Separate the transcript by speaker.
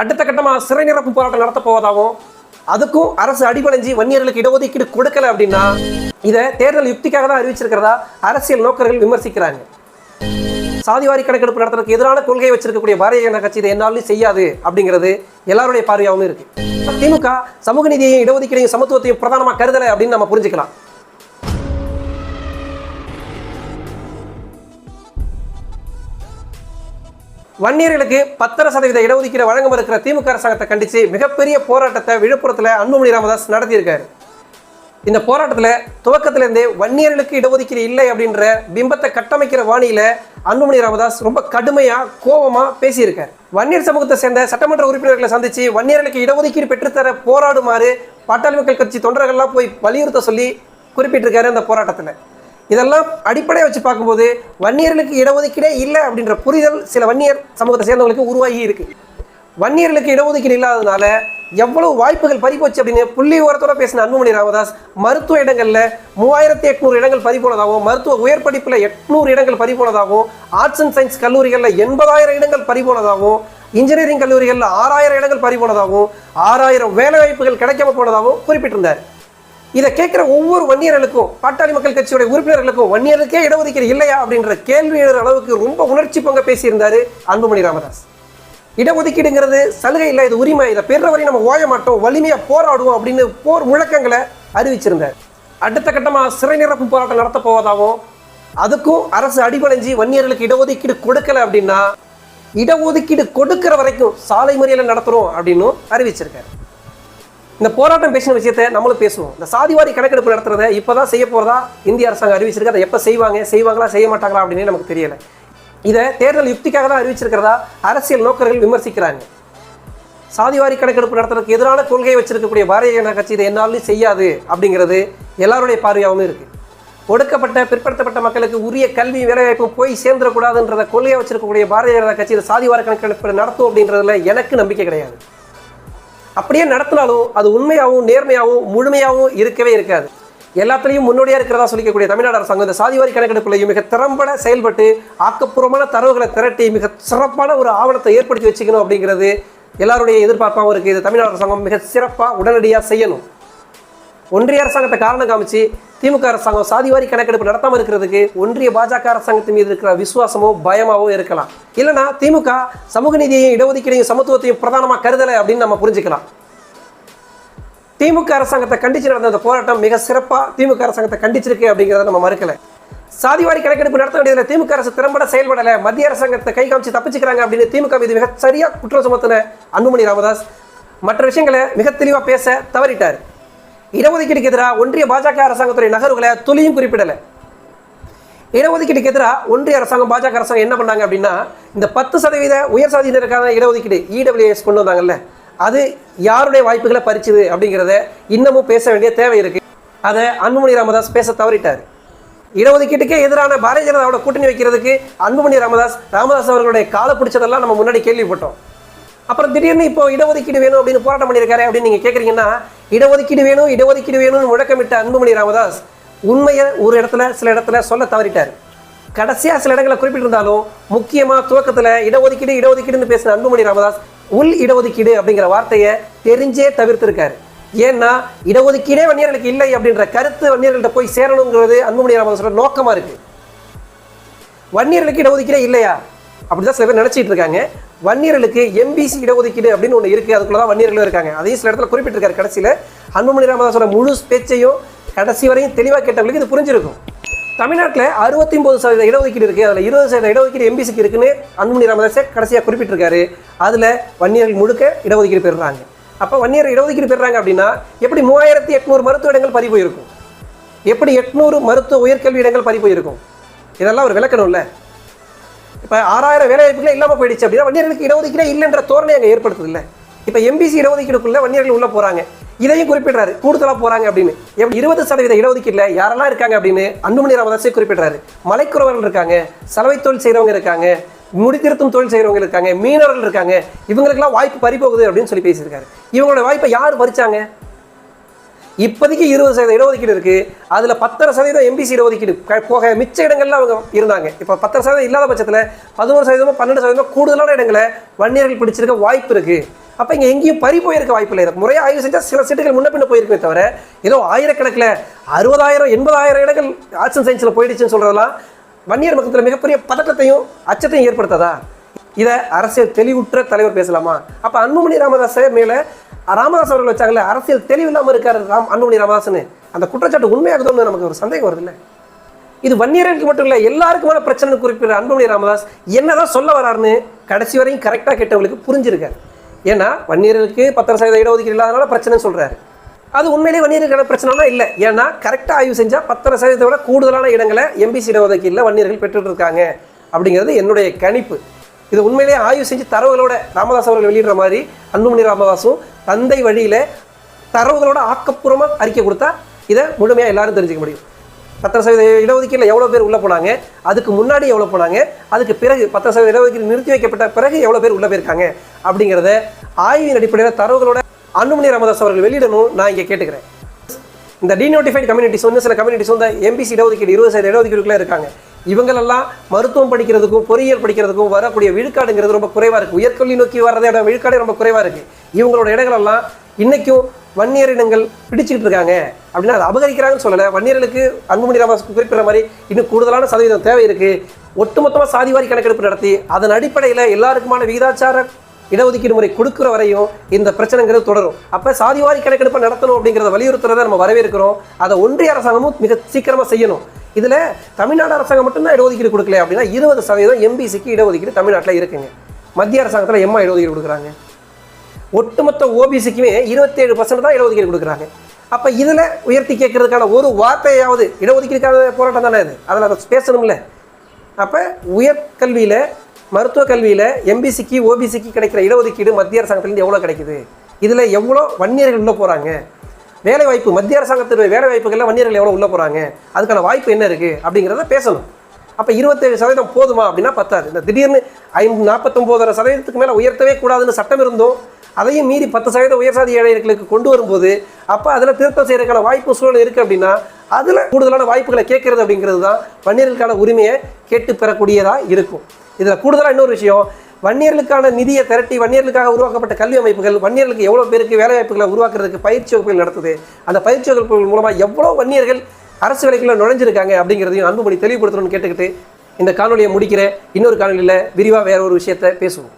Speaker 1: அடுத்த கட்டமாக சிறை நிரப்பு போராட்டம் நடத்த போவதாகவும் அதுக்கும் அரசு அடிபணிஞ்சு வன்னியர்களுக்கு இடஒதுக்கீடு கொடுக்கல அப்படின்னா இதை தேர்தல் யுக்திக்காக தான் அறிவிச்சிருக்கிறதா அரசியல் நோக்கர்கள் விமர்சிக்கிறாங்க. சாதிவாரி கணக்கெடுப்பு நடத்துறதுக்கு எதிரான கொள்கை வச்சிருக்கக்கூடிய பாரதிய ஜனதா கட்சி இதை என்னாலும் செய்யாது அப்படிங்கிறது எல்லாருடைய பார்வையாகவும் இருக்கு. திமுக சமூக நீதியையும் இடஒதுக்கீடையும் சமத்துவத்தையும் பிரதானமாக கருதலை அப்படின்னு நம்ம புரிஞ்சுக்கலாம். வன்னியர்களுக்கு பத்தரை சதவீத இடஒதுக்கீடு வழங்க இருக்கிற திமுக அரசாங்கத்தை கண்டித்து மிகப்பெரிய போராட்டத்தை விழுப்புரத்தில் அன்புமணி ராமதாஸ் நடத்தியிருக்காரு. இந்த போராட்டத்தில் துவக்கத்திலேருந்தே வன்னியர்களுக்கு இடஒதுக்கீடு இல்லை அப்படின்ற பிம்பத்தை கட்டமைக்கிற வாணியில் அன்புமணி ராமதாஸ் ரொம்ப கடுமையாக கோபமாக பேசியிருக்கார். வன்னியர் சமூகத்தை சேர்ந்த சட்டமன்ற உறுப்பினர்களை சந்தித்து வன்னியர்களுக்கு இடஒதுக்கீடு பெற்றுத்தர போராடுமாறு பாட்டாளி மக்கள் கட்சி தொண்டர்கள்லாம் போய் வலியுறுத்த சொல்லி குறிப்பிட்டிருக்காரு அந்த போராட்டத்தில். இதெல்லாம் அடிப்படையை வச்சு பார்க்கும்போது வன்னியர்களுக்கு இடஒதுக்கீடே இல்லை அப்படின்ற புரிதல் சில வன்னியர் சமூகத்தை சேர்ந்தவங்களுக்கு உருவாகி இருக்கு. வன்னியர்களுக்கு இடஒதுக்கீடு இல்லாததுனால எவ்வளவு வாய்ப்புகள் பறிப்போச்சு அப்படின்னு புள்ளி ஓரத்தோட பேசின அன்புமணி ராமதாஸ் மருத்துவ இடங்களில் மூவாயிரத்தி எட்நூறு இடங்கள் பறிபோனதாகவும் மருத்துவ உயர் படிப்பில் எட்நூறு இடங்கள் பறிபோனதாகவும் ஆர்ட்ஸ் அண்ட் சயின்ஸ் கல்லூரிகளில் எண்பதாயிரம் இடங்கள் பறிபோனதாகவும் இன்ஜினியரிங் கல்லூரிகளில் ஆறாயிரம் இடங்கள் பறிபோனதாகவும் ஆறாயிரம் வேலை வாய்ப்புகள் கிடைக்காம போனதாகவும் குறிப்பிட்டிருந்தார். இதை கேட்குற ஒவ்வொரு வன்னியர்களுக்கும் பாட்டாளி மக்கள் கட்சியுடைய உறுப்பினர்களுக்கும் வன்னியருக்கே இடஒதுக்கீடு இல்லையா? அப்படின்ற கேள்வி எழுற அளவுக்கு ரொம்ப உணர்ச்சி பொங்க பேசியிருந்தாரு அன்புமணி ராமதாஸ். இடஒதுக்கீடுங்கிறது சலுகை இல்லை இது உரிமை. இதை பெற வரை நம்ம ஓய மாட்டோம். வலிமையா போராடுவோம் அப்படின்னு போர் முழக்கங்களை அறிவிச்சிருந்தார். அடுத்த கட்டமாக சிறை நிரப்பு போராட்டம் நடத்த போவதாகவும் அதுக்கும் அரசு அடிபணிஞ்சு வன்னியர்களுக்கு இடஒதுக்கீடு கொடுக்கல அப்படின்னா இடஒதுக்கீடு கொடுக்கிற வரைக்கும் சாலை முறையில் நடத்துறோம் அப்படின்னும் அறிவிச்சிருக்காரு. இந்த போராட்டம் பேசின விஷயத்தை நம்மளும் பேசுவோம். இந்த சாதிவாரி கணக்கெடுப்பு நடத்துறதை இப்போதான் செய்ய போறதா இந்திய அரசாங்கம் அறிவிச்சிருக்கு. அதை எப்போ செய்வாங்க? செய்வாங்களா? செய்ய மாட்டாங்களா? அப்படின்னு நமக்கு தெரியல. இதை தேர்தல் யுக்திக்காக தான் அறிவிச்சிருக்கிறதா அரசியல் நோக்கர்கள் விமர்சிக்கிறாங்க. சாதிவாரி கணக்கெடுப்பு நடத்துறதுக்கு எதிரான கொள்கையை வச்சிருக்கக்கூடிய பாரதிய ஜனதா கட்சி இதை என்னாலும் செய்யாது அப்படிங்கிறது எல்லாருடைய பார்வையாகவும் இருக்கு. ஒடுக்கப்பட்ட பிற்படுத்தப்பட்ட மக்களுக்கு உரிய கல்வி வேலைவாய்ப்பும் போய் சேர்ந்துடக்கூடாதுன்றத கொள்கையை வச்சிருக்கக்கூடிய பாரதிய ஜனதா கட்சி சாதிவார கணக்கெடுப்பு நடத்தும் அப்படின்றதுல எனக்கு நம்பிக்கை கிடையாது. அப்படியே நடத்தினாலும் அது உண்மையாகவும் நேர்மையாகவும் முழுமையாகவும் இருக்கவே இருக்காது. எல்லாத்துலேயும் முன்னோடியாக இருக்கிறதா சொல்லிக்கக்கூடிய தமிழ்நாடு அரசாங்கம் இந்த சாதிவாரி கணக்கெடுப்புலையும் மிக திறம்பட செயல்பட்டு ஆக்கப்பூர்வமான தரவுகளை திரட்டி மிக சிறப்பான ஒரு ஆவணத்தை ஏற்படுத்தி வச்சுக்கணும் அப்படிங்கிறது எல்லாருடைய எதிர்பார்ப்பாகவும் இருக்குது இது தமிழ்நாடு அரசாங்கம் மிக சிறப்பாக உடனடியாக செய்யணும். ஒன்றிய அரசாங்கத்தை காரணம் காமிச்சு திமுக அரசாங்கம் சாதிவாரி கணக்கெடுப்பு நடத்தாமல் இருக்கிறதுக்கு ஒன்றிய பாஜக அரசாங்கத்தின் மீது இருக்கிற விசுவாசமோ பயமாவோ இருக்கலாம். இல்லைனா திமுக சமூக நீதியையும் இடஒதுக்கீடையும் சமத்துவத்தையும் பிரதானமாக கருதலை அப்படின்னு நம்ம புரிஞ்சுக்கலாம். திமுக அரசாங்கத்தை கண்டிச்சு நடந்த அந்த போராட்டம் மிக சிறப்பாக திமுக அரசாங்கத்தை கண்டிச்சிருக்கு அப்படிங்கிறத நம்ம மறுக்கலை. சாதிவாரி கணக்கெடுப்பு நடத்த வேண்டியதில் திமுக அரசு திறம்பட செயல்படலை. மத்திய அரசாங்கத்தை கை காமிச்சு தப்பிச்சுக்கிறாங்க அப்படின்னு திமுக மீது மிக சரியாக குற்றம் சுமத்தின அன்புமணி ராமதாஸ் மற்ற விஷயங்களை மிக தெளிவாக பேச தவறிட்டார். இடஒதுக்கீடுக்கு எதிராக ஒன்றிய பாஜக அரசாங்கத்துடைய நகர்வுகளை துளியும் குறிப்பிடலை. இடஒதுக்கீடுக்கு எதிராக ஒன்றிய அரசாங்கம் பாஜக அரசாங்கம் என்ன பண்ணாங்க அப்படின்னா இந்த பத்து சதவீத உயர் சாதியினருக்கான இடஒதுக்கீடு இடபிள்யூஎஸ் கொண்டு வந்தாங்கல்ல அது யாருடைய வாய்ப்புகளை பறிச்சுது அப்படிங்கிறத இன்னமும் பேச வேண்டிய தேவை இருக்கு. அதை அன்புமணி ராமதாஸ் பேச தவறிட்டார். இடஒதுக்கீட்டுக்கே எதிரான பாரதிய ஜனதாவோட கூட்டணி வைக்கிறதுக்கு அன்புமணி ராமதாஸ் ராமதாஸ் அவர்களுடைய காலை பிடிச்சதெல்லாம் நம்ம முன்னாடி கேள்விப்பட்டோம். அப்புறம் திடீர்னு இப்போ இடஒதுக்கீடு வேணும் அப்படின்னு போராட்டம் பண்ணியிருக்காரு அப்படின்னு நீங்கள் கேட்குறீங்கன்னா இடஒதுக்கீடு வேணும் இடஒதுக்கீடு வேணும்னு முழக்கமிட்ட அன்புமணி ராமதாஸ் உண்மையை ஒரு இடத்துல சில இடத்துல சொல்ல தவறிட்டார். கடைசியாக சில இடங்களை குறிப்பிட்டிருந்தாலும் முக்கியமாக துவக்கத்தில் இடஒதுக்கீடு இடஒதுக்கீடுன்னு பேசின அன்புமணி ராமதாஸ் உள் இடஒதுக்கீடு அப்படிங்கிற வார்த்தையை தெரிஞ்சே தவிர்த்திருக்காரு. ஏன்னா இடஒதுக்கீடே வன்னியர்களுக்கு இல்லை அப்படின்ற கருத்து வன்னியர்கள்ட்ட போய் சேரணுங்கிறது அன்புமணி ராமதாஸோட நோக்கமாக இருக்குது வன்னியர்களுக்கு இடஒதுக்கீடே இல்லையா? அப்படிதான் சில பேர் நினைச்சிட்டு இருக்காங்க. வன்னியர்களுக்கு எம்பிசி இடஒதுக்கீடு அப்படின்னு ஒன்று இருக்குது அதுக்குள்ள தான் வன்னியர்களும் இருக்காங்க. அதையும் சில இடத்துல குறிப்பிட்டிருக்காரு. கடைசியில் அன்புமணி ராமதாஸோட முழு பேச்சையும் கடைசி வரையும் தெளிவாக கேட்டவங்களுக்கு இது புரிஞ்சிருக்கும். தமிழ்நாட்டில் அறுபத்தி ஒன்பது சதவீத இடஒதுக்கீடு இருக்குது அதில் இருபது சதவீத இடஒதுக்கீடு எம்பிசிக்கு இருக்குன்னு அன்புமணி ராமதாஸே கடைசியாக குறிப்பிட்டிருக்காரு. அதில் வன்னியர்கள் முழுக்க இடஒதுக்கீடு பெறுறாங்க. அப்போ வன்னியர் இடஒதுக்கீடு பெறுறாங்க அப்படின்னா எப்படி மூவாயிரத்தி எட்நூறு மருத்துவ இடங்கள் பறிபோயிருக்கும் எப்படி எட்நூறு மருத்துவ உயர்கல்வி இடங்கள் பறி போயிருக்கும்? இதெல்லாம் ஒரு விளக்கணும்ல. இப்போ ஆறாயிரம் வேலை வாய்ப்புகளே இல்லாமல் போயிடுச்சு அப்படின்னா வன்னியர்களுக்கு இடஒதுக்கீடே இல்லைன்ற தோரணை அங்கே ஏற்படுத்துது இல்லை. இப்போ எம்பிசி இடஒதுக்கீடுக்குள்ள வன்னியர்கள் உள்ள போறாங்க. இதையும் குறிப்பிடுறாரு. கூடுதலாக போறாங்க அப்படின்னு. எப்படி இருபது சதவீத இடஒதுக்கீடுல யாரெல்லாம் இருக்காங்க அப்படின்னு அன்புமணி ராமதாஸே குறிப்பிடுறாரு. மலைக்குறவர்கள் இருக்காங்க சலவை தொழில் செய்கிறவங்க இருக்காங்க முடித்திருத்தும் தொழில் செய்கிறவங்க இருக்காங்க மீனவர்கள் இருக்காங்க. இவங்களுக்கெல்லாம் வாய்ப்பு பறிப்போகுது அப்படின்னு சொல்லி பேசியிருக்காரு. இவங்களோட வாய்ப்பை யார் பறிச்சாங்க இப்போதைக்கு இருபது சதவீதம் இடஒதுக்கீடு இருக்கு. அதில் பத்தரை சதவீதம் எம்பிசி இடஒதுக்கீடு. போக மிச்ச இடங்கள்ல அவங்க இருந்தாங்க. இப்போ பத்தரை சதவீதம் இல்லாத பட்சத்தில் பதினோரு சதவீதமோ பன்னெண்டு சதவீதமோ கூடுதலான இடங்களை வன்னியர்கள் பிடிச்சிருக்க வாய்ப்பு இருக்கு. அப்போ இங்கே எங்கேயும் பறி போயிருக்க வாய்ப்பு இல்லை. முறையாக ஆய்வு செஞ்சால் சில சீட்டுகள் முன்ன பின்ன போயிருக்குமே தவிர ஏதோ ஆயிரக்கணக்கில் அறுபதாயிரம் எண்பதாயிரம் இடங்கள் ஆர்ட்ஸ் அண்ட் சயின்ஸில் போயிடுச்சுன்னு சொல்கிறதெல்லாம் வன்னியர் மக்கத்தில் மிகப்பெரிய பதட்டத்தையும் அச்சத்தையும் ஏற்படுத்ததா? இதை அரசியல் தெளிவுற்ற தலைவர் பேசலாமா? அப்போ அன்புமணி ராமதாஸ் மேலே ராமதாஸ் அவர்கள் வச்சாங்கல்ல அரசியல் தெளிவு இல்லாமல் இருக்காரு ராம் அன்புமணி ராமதாஸ்னு அந்த குற்றச்சாட்டு உண்மையாகுதோன்னு நமக்கு ஒரு சந்தேகம் வருது இல்லை இது வன்னியர்களுக்கு மட்டும் இல்லை எல்லாருக்குமான பிரச்சனை குறிப்பிட்ட அன்புமணி ராமதாஸ் என்னதான் சொல்ல வராருன்னு கடைசி வரையும் கரெக்டாக கேட்டவங்களுக்கு புரிஞ்சிருக்காரு. ஏன்னா வன்னியர்களுக்கு பத்தரை சதவீத இடஒதுக்கீடு இல்லாதனால பிரச்சனைன்னு சொல்கிறாரு அது உண்மையிலே வன்னியர்களுக்கான பிரச்சனைலாம் இல்லை. ஏன்னா கரெக்டாக ஆய்வு செஞ்சால் பத்தரை சதவீதத்தை விட கூடுதலான இடங்களை எம்பிசி இடஒதுக்கீடில் வன்னியர்கள் பெற்றுட்டு இருக்காங்க. அப்படிங்கிறது என்னுடைய கணிப்பு. இது உண்மையிலேயே ஆய்வு செஞ்சு தரவுகளோட ராமதாஸ் அவர்கள் வெளியிடுற மாதிரி அன்புமணி ராமதாஸும் தந்தை வழியில் தரவுகளோட ஆக்கப்பூர்வமாக அறிக்கை கொடுத்தா இதை முழுமையாக எல்லாரும் தெரிஞ்சுக்க முடியும். பத்தரை சதவீத இடஒதுக்கீட்டில் எவ்வளோ பேர் உள்ளே போனாங்க? அதுக்கு முன்னாடி எவ்வளோ போனாங்க? அதுக்கு பிறகு பத்தரை சதவீத இடஒதுக்கீடு நிறுத்தி வைக்கப்பட்ட பிறகு எவ்வளோ பேர் உள்ளே போயிருக்காங்க? அப்படிங்கிறத ஆய்வின் அடிப்படையில் தரவுகளோட அன்புமணி ராமதாஸ் அவர்கள் வெளியிடணும் நான் இங்கே கேட்டுக்கிறேன். இந்த டீநோட்டிஃபைட் கம்யூனிட்டிஸ் வந்து சில கம்யூனிட்டிஸ் வந்து எம்பிசி இடஒதுக்கீடு இருபது சதவீத இடஒதுக்கீடுக்குள்ளே இருக்காங்க. இவங்களெல்லாம் மருத்துவம் படிக்கிறதுக்கும் பொறியியல் படிக்கிறதுக்கும் வரக்கூடிய விழுக்காடுங்கிறது ரொம்ப குறைவாக இருக்குது உயர்கல்வி நோக்கி வர்றதை விட விழுக்காடு ரொம்ப குறைவாக இருக்குது இவங்களோட இடங்களெல்லாம் இன்றைக்கும் வன்னியர் இனங்கள் பிடிச்சிக்கிட்டு இருக்காங்க. அப்படின்னா அதை அபகரிக்கிறாங்கன்னு சொல்லலை. வன்னியர்களுக்கு அன்புமணி ராமதாஸ் குறிப்பிடுற மாதிரி இன்னும் கூடுதலான சதவீதம் தேவை இருக்குது ஒட்டுமொத்தமாக சாதிவாரி கணக்கெடுப்பு நடத்தி அதன் அடிப்படையில் எல்லாருக்குமான விகிதாச்சார இடஒதுக்கீடு முறை கொடுக்குற வரையும் இந்த பிரச்சனைங்கிறது தொடரும். அப்போ சாதிவாரி கணக்கெடுப்பை நடத்தணும் அப்படிங்கிறத வலியுறுத்துறதை நம்ம வரவேற்கிறோம். அதை ஒன்றிய அரசாங்கமும் மிக சீக்கிரமாக செய்யணும். இதில் தமிழ்நாடு அரசாங்கம் மட்டும்தான் இடஒதுக்கீடு கொடுக்கல அப்படின்னா இருபது சதவீதம் எம்பிசிக்கு இடஒதுக்கீடு தமிழ்நாட்டில் இருக்குங்க. மத்திய அரசாங்கத்தில் எம்மா இடஒதுக்கீடு கொடுக்குறாங்க. ஒட்டுமொத்த ஓபிசிக்குமே இருபத்தேழு பர்சன்ட் தான் இடஒதுக்கீடு கொடுக்குறாங்க. அப்போ இதில் உயர்த்தி கேட்கறதுக்கான ஒரு வார்த்தையாவது இடஒதுக்கீடுக்கான போராட்டம் தானே அது அதில் அதை பேசணும்ல. அப்போ உயர்கல்வியில் மருத்துவ கல்வியில் எம்பிசிக்கு ஓபிசிக்கு கிடைக்கிற இடஒதுக்கீடு மத்திய அரசாங்கத்திலேருந்து எவ்வளோ கிடைக்குது? இதில் எவ்வளோ வன்னியர்கள் உள்ளே போகிறாங்க வேலை வாய்ப்பு மத்திய அரசாங்கத்துடைய வேலை வாய்ப்புகளில் வன்னியர்கள் எவ்வளோ உள்ளே போகிறாங்க அதுக்கான வாய்ப்பு என்ன இருக்குது அப்படிங்கிறத பேசணும். அப்போ இருபத்தேழு சதவீதம் போதுமா அப்படின்னா பத்தாது. இந்த திடீர்னு ஐம்பது நாற்பத்தொம்போதரை சதவீதத்துக்கு மேலே உயர்த்தவே கூடாதுன்னு சட்டம் இருந்தும். அதையும் மீறி பத்து சதவீத உயர்சாதி ஏழைகளுக்கு கொண்டு வரும்போது அப்போ அதில் திருத்தம் செய்கிறதுக்கான வாய்ப்பு சூழல் இருக்குது அப்படின்னா அதில் கூடுதலான வாய்ப்புகளை கேட்கறது அப்படிங்கிறது தான் வன்னியர்களுக்கான உரிமையை கேட்டு பெறக்கூடியதாக இருக்கும். இதில் கூடுதலாக இன்னொரு விஷயம் வன்னியர்களுக்கான நிதியை திரட்டி வன்னியர்களுக்காக உருவாக்கப்பட்ட கல்வி அமைப்புகள் வன்னியர்களுக்கு எவ்வளோ பேருக்கு வேலை வாய்ப்புகளை உருவாக்குறதுக்கு பயிற்சி வகுப்புகள் நடத்துது. அந்த பயிற்சி வகுப்புகள் மூலமாக எவ்வளோ வன்னியர்கள் அரசு வேலைக்குள்ள நுழைஞ்சிருக்காங்க அப்படிங்கிறதையும் அன்புமணி தெளிவுபடுத்தணும்னு கேட்டுக்கிட்டு இந்த காணொலியை முடிக்கிற இன்னொரு காணொலியில் விரிவாக வேற ஒரு விஷயத்தை பேசுவோம்.